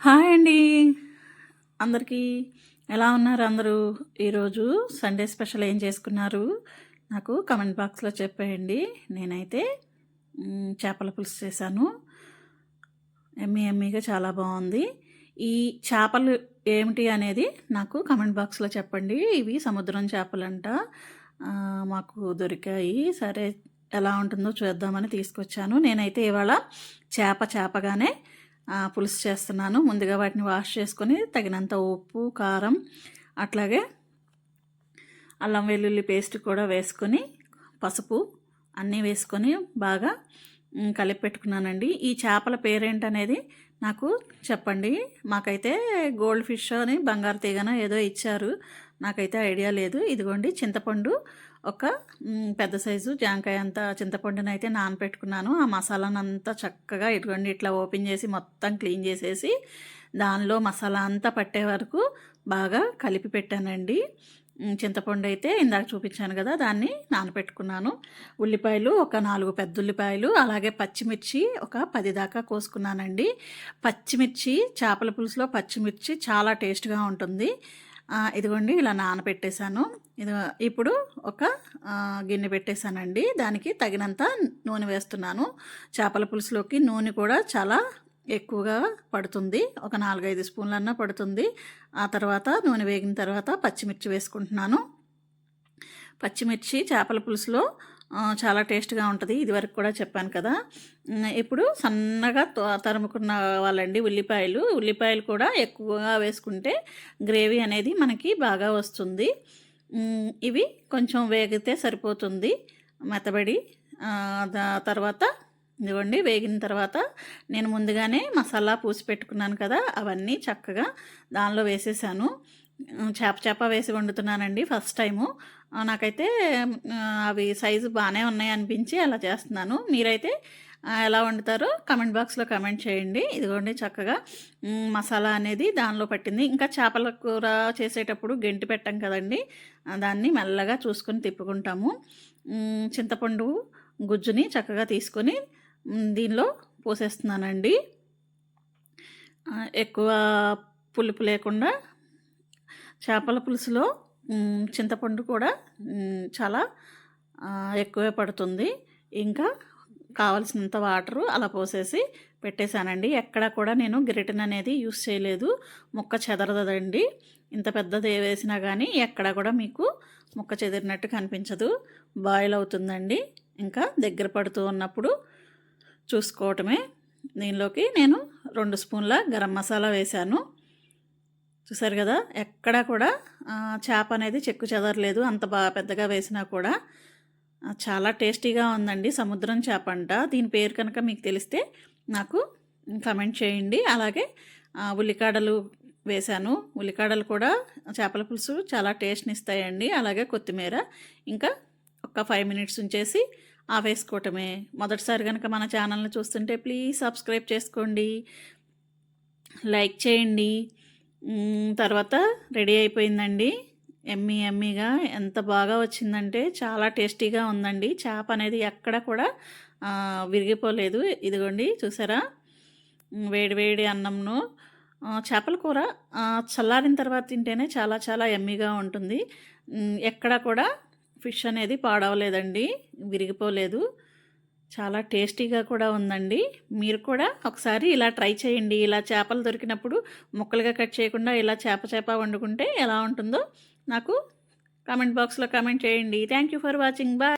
Hi అండి. అందరికీ ఎలా ఉన్నారు అందరూ? ఈరోజు సండే స్పెషల్ ఏం చేసుకున్నారు? నాకు కమెంట్ బాక్స్లో చెప్పేయండి. నేనైతే చేపల పులుసు చేశాను. ఎమ్మి ఎమ్మిగా చాలా బాగుంది. ఈ చేపలు ఏమిటి అనేది నాకు కమెంట్ బాక్స్లో చెప్పండి. ఇవి సముద్రం చేపలంట. మాకు దొరికాయి. సరే ఎలా ఉంటుందో చూద్దామని తీసుకొచ్చాను. నేనైతే ఇవాళ చేప చేపగానే పులుసు చేస్తున్నాను. ముందుగా వాటిని వాష్ చేసుకొని తగినంత ఉప్పు కారం అట్లాగే అల్లం వెల్లుల్లి పేస్ట్ కూడా వేసుకొని పసుపు అన్నీ వేసుకొని బాగా కలిపి పెట్టుకున్నానండి. ఈ చేపల పేరేంటనేది నాకు చెప్పండి. మాకైతే గోల్డ్ ఫిష్ అని బంగారు తీగన ఏదో ఇచ్చారు. నాకైతే ఐడియా లేదు. ఇదిగోండి చింతపండు ఒక పెద్ద సైజు జాంకాయ అంతా చింతపండుని అయితే నానపెట్టుకున్నాను. ఆ మసాలాను అంతా చక్కగా ఇటువంటి ఇట్లా ఓపెన్ చేసి మొత్తం క్లీన్ చేసేసి దానిలో మసాలా అంతా పట్టే వరకు బాగా కలిపి పెట్టానండి. చింతపండు అయితే ఇందాక చూపించాను కదా దాన్ని నానపెట్టుకున్నాను. ఉల్లిపాయలు ఒక నాలుగు పెద్ద ఉల్లిపాయలు అలాగే పచ్చిమిర్చి ఒక పది దాకా కోసుకున్నానండి. పచ్చిమిర్చి చేపల పులుసులో పచ్చిమిర్చి చాలా టేస్ట్గా ఉంటుంది. ఇదిగోండి ఇలా నానబెట్టేశాను. ఇది ఇప్పుడు ఒక గిన్నె పెట్టేశానండి. దానికి తగినంత నూనె వేస్తున్నాను. చేపల పులుసులోకి నూనె కూడా చాలా ఎక్కువగా పడుతుంది. ఒక నాలుగైదు స్పూన్లన్నా పడుతుంది. ఆ తర్వాత నూనె వేగిన తర్వాత పచ్చిమిర్చి వేసుకుంటున్నాను. పచ్చిమిర్చి చేపల పులుసులో చాలా టేస్ట్గా ఉంటుంది. ఇదివరకు కూడా చెప్పాను కదా. ఇప్పుడు సన్నగా తరుముకున్న వాళ్ళండి ఉల్లిపాయలు. ఉల్లిపాయలు కూడా ఎక్కువగా వేసుకుంటే గ్రేవీ అనేది మనకి బాగా వస్తుంది. ఇవి కొంచెం వేగితే సరిపోతుంది మెత్తబడి. దా- తర్వాత ఇదిగోండి వేగిన తర్వాత నేను ముందుగానే మసాలా పూసి పెట్టుకున్నాను కదా అవన్నీ చక్కగా దానిలో వేసేసాను. చేప చేప వేసి వండుతున్నానండి ఫస్ట్ టైము. నాకైతే అవి సైజు బాగానే ఉన్నాయి అనిపించి అలా చేస్తున్నాను. మీరైతే ఎలా వండుతారో కమెంట్ బాక్స్లో కమెంట్ చేయండి. ఇదిగోండి చక్కగా మసాలా అనేది దానిలో పట్టింది. ఇంకా చేపల కూర చేసేటప్పుడు గెంటి పెట్టాం కదండి దాన్ని మెల్లగా చూసుకొని తిప్పుకుంటాము. చింతపండు గుజ్జుని చక్కగా తీసుకొని దీనిలో పోసేస్తున్నానండి. ఎక్కువ పులుపు లేకుండా చేపల పులుసులో చింతపండు కూడా చాలా ఎక్కువే పడుతుంది. ఇంకా కావలసినంత వాటరు అలా పోసేసి పెట్టేశానండి. ఎక్కడ కూడా నేను గిరిటన్ అనేది యూస్ చేయలేదు. ముక్క చెదరదండి ఇంత పెద్దది వేసినా కానీ ఎక్కడ కూడా మీకు ముక్క చెదిరినట్టు కనిపించదు. బాయిల్ అవుతుందండి. ఇంకా దగ్గర పడుతూ ఉన్నప్పుడు చూసుకోవటమే. దీనిలోకి నేను రెండు స్పూన్ల గరం మసాలా వేశాను. చూసారు కదా? ఎక్కడా కూడా చేప అనేది చెక్కు చెదరలేదు. అంత బాగా పెద్దగా వేసినా కూడా. చాలా టేస్టీగా ఉందండి సముద్రం చేప అంట. దీని పేరు కనుక మీకు తెలిస్తే నాకు కమెంట్ చేయండి. అలాగే ఉల్లికాడలు వేశాను. ఉల్లికాడలు కూడా చేపల పులుసు చాలా టేస్ట్ని ఇస్తాయండి. అలాగే కొత్తిమీర ఇంకా ఒక ఫైవ్ మినిట్స్ ఉంచేసి ఆవేసుకోవటమే మొదటిసారి కనుక మన ఛానల్ని చూస్తుంటే ప్లీజ్ సబ్స్క్రైబ్ చేసుకోండి. లైక్ చేయండి. తర్వాత రెడీ అయిపోయిందండి. ఎమ్మీ ఎమ్మీగా ఎంత బాగా వచ్చిందంటే చాలా టేస్టీగా ఉందండి. చేప అనేది ఎక్కడ కూడా విరిగిపోలేదు. ఇదిగోండి చూసారా? వేడివేడి అన్నంను. చేపల కూర చల్లారిన తర్వాత తింటేనే చాలా చాలా ఎమ్మీగా ఉంటుంది. ఎక్కడ కూడా ఫిష్ అనేది పాడవలేదండి. విరిగిపోలేదు. చాలా టేస్టీగా కూడా ఉందండి. మీరు కూడా ఒకసారి ఇలా ట్రై చేయండి. ఇలా చేపలు దొరికినప్పుడు ముక్కలుగా కట్ చేయకుండా ఇలా చేప చేప వండుకుంటే ఎలా ఉంటుందో నాకు కామెంట్ బాక్స్లో కామెంట్ చేయండి. Thank you for watching bye